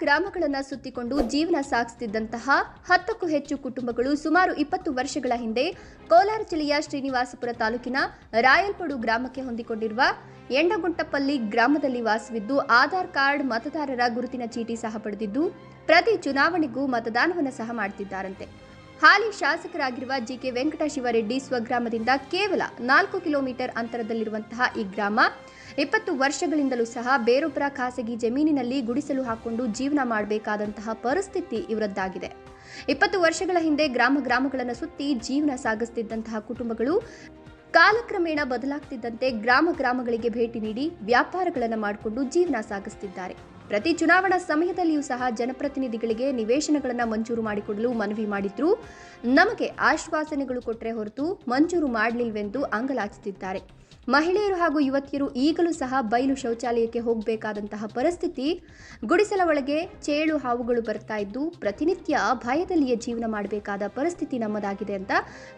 ಗ್ರಾಮಗಳನ್ನು ಸುತ್ತಿಕೊಂಡು ಜೀವನ ಸಾಗಿಸುತ್ತಿದ್ದಂತಹ ಹತ್ತಕ್ಕೂ ಹೆಚ್ಚು ಕುಟುಂಬಗಳು ಸುಮಾರು ಇಪ್ಪತ್ತು ವರ್ಷಗಳ ಹಿಂದೆ ಕೋಲಾರ ಜಿಲ್ಲೆಯ ಶ್ರೀನಿವಾಸಪುರ ತಾಲೂಕಿನ ರಾಯಲ್ಪಡು ಗ್ರಾಮಕ್ಕೆ ಹೊಂದಿಕೊಂಡಿರುವ ಎಂಡಗುಂಟಪಲ್ಲಿ ಗ್ರಾಮದಲ್ಲಿ ವಾಸವಿದ್ದು ಆಧಾರ್ ಕಾರ್ಡ್ ಮತದಾರರ ಗುರುತಿನ ಚೀಟಿ ಸಹ ಪಡೆದಿದ್ದು ಪ್ರತಿ ಚುನಾವಣೆಗೂ ಮತದಾನವನ್ನು ಸಹ ಮಾಡುತ್ತಿದ್ದಾರಂತೆ ಹಾಲಿ ಶಾಸಕರಾಗಿರುವ ಜಿಕೆ ವೆಂಕಟಶಿವರೆಡ್ಡಿ ಸ್ವಗ್ರಾಮದಿಂದ ಕೇವಲ ನಾಲ್ಕು ಕಿಲೋಮೀಟರ್ ಅಂತರದಲ್ಲಿರುವಂತಹ ಈ ಗ್ರಾಮ ಇಪ್ಪತ್ತು ವರ್ಷಗಳಿಂದಲೂ ಸಹ ಬೇರೊಬ್ಬರ ಖಾಸಗಿ ಜಮೀನಿನಲ್ಲಿ ಗುಡಿಸಲು ಹಾಕೊಂಡು ಜೀವನ ಮಾಡಬೇಕಾದಂತಹ ಪರಿಸ್ಥಿತಿ ಇವರದ್ದಾಗಿದೆ. ಇಪ್ಪತ್ತು ವರ್ಷಗಳ ಹಿಂದೆ ಗ್ರಾಮ ಗ್ರಾಮಗಳನ್ನು ಸುತ್ತಿ ಜೀವನ ಸಾಗಿಸುತ್ತಿದ್ದಂತಹ ಕುಟುಂಬಗಳು ಕಾಲಕ್ರಮೇಣ ಬದಲಾಗ್ತಿದ್ದಂತೆ ಗ್ರಾಮ ಗ್ರಾಮಗಳಿಗೆ ಭೇಟಿ ನೀಡಿ ವ್ಯಾಪಾರಗಳನ್ನು ಮಾಡಿಕೊಂಡು ಜೀವನ ಸಾಗಿಸುತ್ತಿದ್ದಾರೆ ಪ್ರತಿ ಚುನಾವಣಾ ಸಮಯದಲ್ಲಿಯೂ ಸಹ ಜನಪ್ರತಿನಿಧಿಗಳಿಗೆ ನಿವೇಶನಗಳನ್ನು ಮಂಜೂರು ಮಾಡಿಕೊಡಲು ಮನವಿ ಮಾಡಿದ್ರು. ನಮಗೆ ಆಶ್ವಾಸನೆಗಳು ಕೊಟ್ಟರೆ ಹೊರತು ಮಂಜೂರು ಮಾಡಲಿಲ್ವೆಂದು ಅಂಗಲಾಚುತ್ತಿದ್ದಾರೆ ಮಹಿಳೆಯರು ಹಾಗೂ ಯುವತಿಯರು ಈಗಲೂ ಸಹ ಬಯಲು ಶೌಚಾಲಯಕ್ಕೆ ಹೋಗಬೇಕಾದಂತಹ ಪರಿಸ್ಥಿತಿ ಗುಡಿಸಲ ಒಳಗೆ ಚೇಳು ಹಾವುಗಳು ಬರ್ತಾ ಇದ್ದು ಪ್ರತಿನಿತ್ಯ ಭಯದಲ್ಲಿಯೇ ಜೀವನ ಮಾಡಬೇಕಾದ ಪರಿಸ್ಥಿತಿ ನಮ್ಮದಾಗಿದೆ ಅಂತ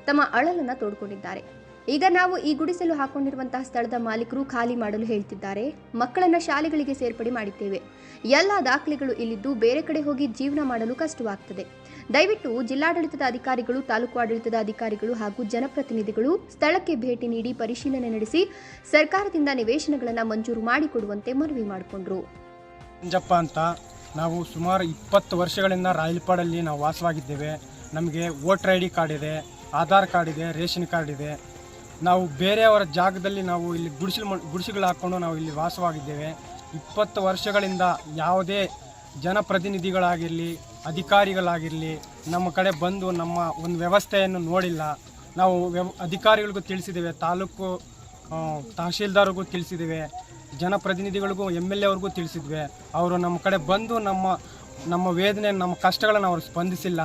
ತಮ್ಮ ಅಳಲನ್ನು ತೋಡ್ಕೊಂಡಿದ್ದಾರೆ. ಈಗ ನಾವು ಈ ಗುಡಿಸಲು ಹಾಕೊಂಡಿರುವಂತಹ ಸ್ಥಳದ ಮಾಲೀಕರು ಖಾಲಿ ಮಾಡಲು ಹೇಳ್ತಿದ್ದಾರೆ. ಮಕ್ಕಳನ್ನ ಶಾಲೆಗಳಿಗೆ ಸೇರ್ಪಡೆ ಮಾಡಿದ್ದೇವೆ. ಎಲ್ಲ ದಾಖಲೆಗಳು ಇಲ್ಲಿದ್ದು ಬೇರೆ ಕಡೆ ಹೋಗಿ ಜೀವನ ಮಾಡಲು ಕಷ್ಟವಾಗ್ತದೆ. ದಯವಿಟ್ಟು ಜಿಲ್ಲಾಡಳಿತದ ಅಧಿಕಾರಿಗಳು, ತಾಲೂಕು ಆಡಳಿತದ ಅಧಿಕಾರಿಗಳು ಹಾಗೂ ಜನಪ್ರತಿನಿಧಿಗಳು ಸ್ಥಳಕ್ಕೆ ಭೇಟಿ ನೀಡಿ ಪರಿಶೀಲನೆ ನಡೆಸಿ ಸರ್ಕಾರದಿಂದ ನಿವೇಶನಗಳನ್ನು ಮಂಜೂರು ಮಾಡಿಕೊಡುವಂತೆ ಮನವಿ ಮಾಡಿಕೊಂಡ್ರು. ಅಂಜಪ್ಪ ಅಂತ ನಾವು ಸುಮಾರು ಇಪ್ಪತ್ತು ವರ್ಷಗಳಿಂದ ರಾಯಲ್ಪಾಡಲ್ಲಿ ನಾವು ವಾಸವಾಗಿದ್ದೇವೆ. ನಮಗೆ ವೋಟರ್ ಐ ಡಿ ಕಾರ್ಡ್ ಇದೆ, ಆಧಾರ್ ಕಾರ್ಡ್ ಇದೆ, ರೇಷನ್ ಕಾರ್ಡ್ ಇದೆ. ನಾವು ಬೇರೆಯವರ ಜಾಗದಲ್ಲಿ ನಾವು ಇಲ್ಲಿ ಗುಡಿಸಲು ಗುಡಿಸಿಗಳು ಹಾಕ್ಕೊಂಡು ನಾವು ಇಲ್ಲಿ ವಾಸವಾಗಿದ್ದೇವೆ. ಇಪ್ಪತ್ತು ವರ್ಷಗಳಿಂದ ಯಾವುದೇ ಜನಪ್ರತಿನಿಧಿಗಳಾಗಿರಲಿ ಅಧಿಕಾರಿಗಳಾಗಿರಲಿ, ನಮ್ಮ ಕಡೆ ಬಂದು ನಮ್ಮ ಒಂದು ವ್ಯವಸ್ಥೆಯನ್ನು ನೋಡಿಲ್ಲ. ನಾವು ವ್ಯವ ಅಧಿಕಾರಿಗಳಿಗೂ ತಿಳಿಸಿದ್ದೇವೆ, ತಾಲೂಕು ತಹಶೀಲ್ದಾರ್ಗೂ ತಿಳಿಸಿದ್ದೇವೆ, ಜನಪ್ರತಿನಿಧಿಗಳಿಗೂ ಎಂ ಎಲ್ ಎ ಅವ್ರಿಗೂ ತಿಳಿಸಿದ್ವಿ ಅವರು ನಮ್ಮ ಕಡೆ ಬಂದು ನಮ್ಮ ನಮ್ಮ ವೇದನೆ, ನಮ್ಮ ಕಷ್ಟಗಳನ್ನು ಅವರು ಸ್ಪಂದಿಸಿಲ್ಲ.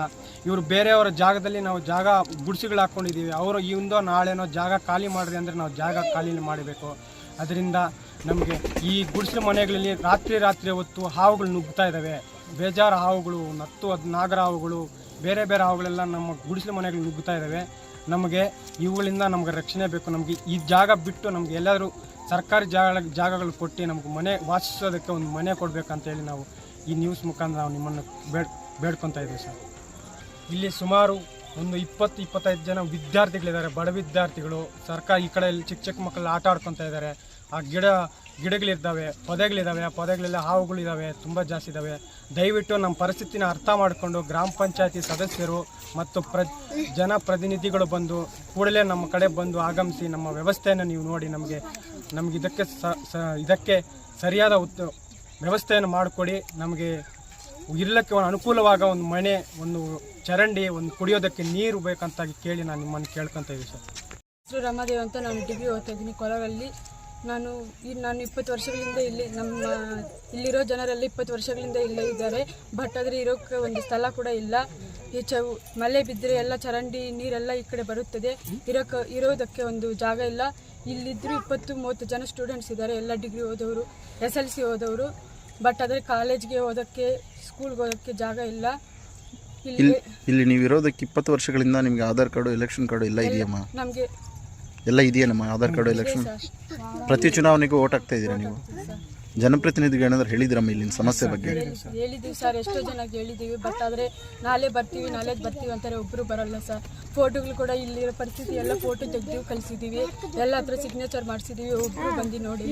ಇವರು ಬೇರೆಯವರ ಜಾಗದಲ್ಲಿ ನಾವು ಜಾಗ ಗುಡಿಸಿಗಳು ಹಾಕ್ಕೊಂಡಿದ್ದೀವಿ ಅವರು ಇಂದೋ ನಾಳೆನೋ ಜಾಗ ಖಾಲಿ ಮಾಡಿದೆ ಅಂದರೆ ನಾವು ಜಾಗ ಖಾಲಿ ಮಾಡಬೇಕು. ಅದರಿಂದ ನಮಗೆ ಈ ಗುಡಿಸಲು ಮನೆಗಳಲ್ಲಿ ರಾತ್ರಿ ರಾತ್ರಿ ಹೊತ್ತು ಹಾವುಗಳು ನುಗ್ತಾ ಇದ್ದಾವೆ. ಬೇಜಾರು ಹಾವುಗಳು, ನತ್ತು ಅದು ನಾಗರ ಹಾವುಗಳು, ಬೇರೆ ಬೇರೆ ಹಾವುಗಳೆಲ್ಲ ನಮ್ಮ ಗುಡಿಸಲು ಮನೆಗಳು ನುಗ್ಗುತ್ತಾ ಇದ್ದಾವೆ. ನಮಗೆ ಇವುಗಳಿಂದ ನಮಗೆ ರಕ್ಷಣೆ ಬೇಕು. ನಮಗೆ ಈ ಜಾಗ ಬಿಟ್ಟು ನಮಗೆ ಎಲ್ಲಾದರೂ ಸರ್ಕಾರಿ ಜಾಗ, ಜಾಗಗಳು ಕೊಟ್ಟು ನಮಗೆ ಮನೆ ವಾಸಿಸೋದಕ್ಕೆ ಒಂದು ಮನೆ ಕೊಡಬೇಕಂತೇಳಿ ನಾವು ಈ ನ್ಯೂಸ್ ಮುಖಾಂತರ ನಾವು ನಿಮ್ಮನ್ನು ಬೇಡ್, ಬೇಡ್ಕೊತಾ ಇದ್ದೀವಿ ಸರ್. ಇಲ್ಲಿ ಸುಮಾರು ಒಂದು ಇಪ್ಪತ್ತು, ಇಪ್ಪತ್ತೈದು ಜನ ವಿದ್ಯಾರ್ಥಿಗಳಿದ್ದಾರೆ, ಬಡ ವಿದ್ಯಾರ್ಥಿಗಳು. ಸರ್ಕಾರ ಈ ಕಡೆ ಚಿಕ್ಕ ಚಿಕ್ಕ ಮಕ್ಕಳು ಆಟ ಆಡ್ಕೊತಾ ಇದ್ದಾರೆ. ಆ ಗಿಡ, ಗಿಡಗಳಿದ್ದಾವೆ, ಪೊದೆಗಳಿದ್ದಾವೆ, ಆ ಪೊದೆಗಳೆಲ್ಲ ಹಾವುಗಳಿದ್ದಾವೆ, ತುಂಬ ಜಾಸ್ತಿ ಇದ್ದಾವೆ. ದಯವಿಟ್ಟು ನಮ್ಮ ಪರಿಸ್ಥಿತಿನ ಅರ್ಥ ಮಾಡಿಕೊಂಡು ಗ್ರಾಮ ಪಂಚಾಯತಿ ಸದಸ್ಯರು ಮತ್ತು ಪ್ರ, ಜನಪ್ರತಿನಿಧಿಗಳು ಬಂದು ಕೂಡಲೇ ನಮ್ಮ ಕಡೆ ಬಂದು ಆಗಮಿಸಿ ನಮ್ಮ ವ್ಯವಸ್ಥೆಯನ್ನು ನೀವು ನೋಡಿ ನಮಗೆ ನಮಗೆ ಇದಕ್ಕೆ ಸ ಇದಕ್ಕೆ ಸರಿಯಾದ ಉತ್ ವ್ಯವಸ್ಥೆಯನ್ನು ಮಾಡಿಕೊಡಿ. ನಮಗೆ, ಇರಲಿಕ್ಕೆ ಅನುಕೂಲವಾಗ ಒಂದು ಮನೆ, ಒಂದು ಚರಂಡಿ ಒಂದು ಕುಡಿಯೋದಕ್ಕೆ ನೀರು ಬೇಕಂತ ಕೇಳಿ ನಾನು ನಿಮ್ಮನ್ನು ಕೇಳ್ಕೊಂತ ಇದ್ದೀನಿ ಸರ್. ಹೆಸರು ರಮಾದೇವ್ ಅಂತ ನಾನು ಡಿಗ್ರಿ ಓದ್ತಾ ಇದ್ದೀನಿ ಕೋಲಾರಲ್ಲಿ ನಾನು ಈ ನಾನು ಇಪ್ಪತ್ತು ವರ್ಷಗಳಿಂದ ಇಲ್ಲಿ ನಮ್ಮ ಇಲ್ಲಿರೋ ಜನರಲ್ಲಿ ಇಪ್ಪತ್ತು ವರ್ಷಗಳಿಂದ ಇಲ್ಲೇ ಇದ್ದಾರೆ. ಬಟ್ ಆದರೆ ಇರೋಕ್ಕೆ ಒಂದು ಸ್ಥಳ ಕೂಡ ಇಲ್ಲ. ಈ ಚ ಮಳೆ ಬಿದ್ದರೆ ಎಲ್ಲ ಚರಂಡಿ ನೀರೆಲ್ಲ ಈ ಕಡೆ ಬರುತ್ತದೆ. ಇರೋಕ್ಕೆ ಇರೋದಕ್ಕೆ ಒಂದು ಜಾಗ ಇಲ್ಲ. ಇಲ್ಲಿದ್ದರೂ ಇಪ್ಪತ್ತು ಮೂವತ್ತು ಜನ ಸ್ಟೂಡೆಂಟ್ಸ್ ಇದ್ದಾರೆ. ಎಲ್ಲ ಡಿಗ್ರಿ ಓದೋರು ಎಸ್ ಎಲ್ ಸಿ ಓದೋರು ಬಟ್ ಆದರೆ ಕಾಲೇಜ್ಗೆ ಓದೋಕ್ಕೆ ಸ್ಕೂಲ್ಗೆ ಓದೋಕ್ಕೆ ಜಾಗ ಇಲ್ಲ. ಇಲ್ಲಿ ಇಲ್ಲಿ ನೀವು ಇರೋದಕ್ಕೆ ಇಪ್ಪತ್ತು ವರ್ಷಗಳಿಂದ ನಿಮಗೆ ಆಧಾರ್ ಕಾರ್ಡು ಎಲೆಕ್ಷನ್ ಕಾರ್ಡು ಎಲ್ಲ ಇದೆಯಮ್ಮ? ನಮಗೆ. ಎಲ್ಲ ಇದೆಯಮ್ಮ ಆಧಾರ್ ಕಾರ್ಡು ಎಲೆಕ್ಷನ್ ಪ್ರತಿ ಚುನಾವಣೆಗೂ ಓಟ್ ಹಾಕ್ತಾ ಇದ್ದೀರಾ ನೀವು? ಜನಪ್ರತಿನಿಧಿಗಳು ಏನಾದ್ರು ಹೇಳಿದ್ರಮ್ಮ ಇಲ್ಲಿನ ಸಮಸ್ಯೆ ಬಗ್ಗೆ? ಹೇಳಿದ್ದೀವಿ ಸರ್. ಎಷ್ಟೋ ಜನಕ್ಕೆ ಹೇಳಿದ್ದೀವಿ ಬಟ್ ಆದರೆ ನಾಳೆ ಬರ್ತೀವಿ ನಾಳೆ ಬರ್ತೀವಿ ಅಂತಾರೆ ಒಬ್ಬರು ಬರಲ್ಲ ಸರ್. ಫೋಟೋಗಳು ಕೂಡ ಇಲ್ಲಿರೋ ಪರಿಸ್ಥಿತಿ ಎಲ್ಲ ಫೋಟೋ ತೆಗೆದು ಕಳಿಸಿದ್ದೀವಿ. ಎಲ್ಲ ಹತ್ರ ಸಿಗ್ನೇಚರ್ ಮಾಡಿಸಿದ್ದೀವಿ ಒಬ್ಬರು ಬಂದು ನೋಡಿ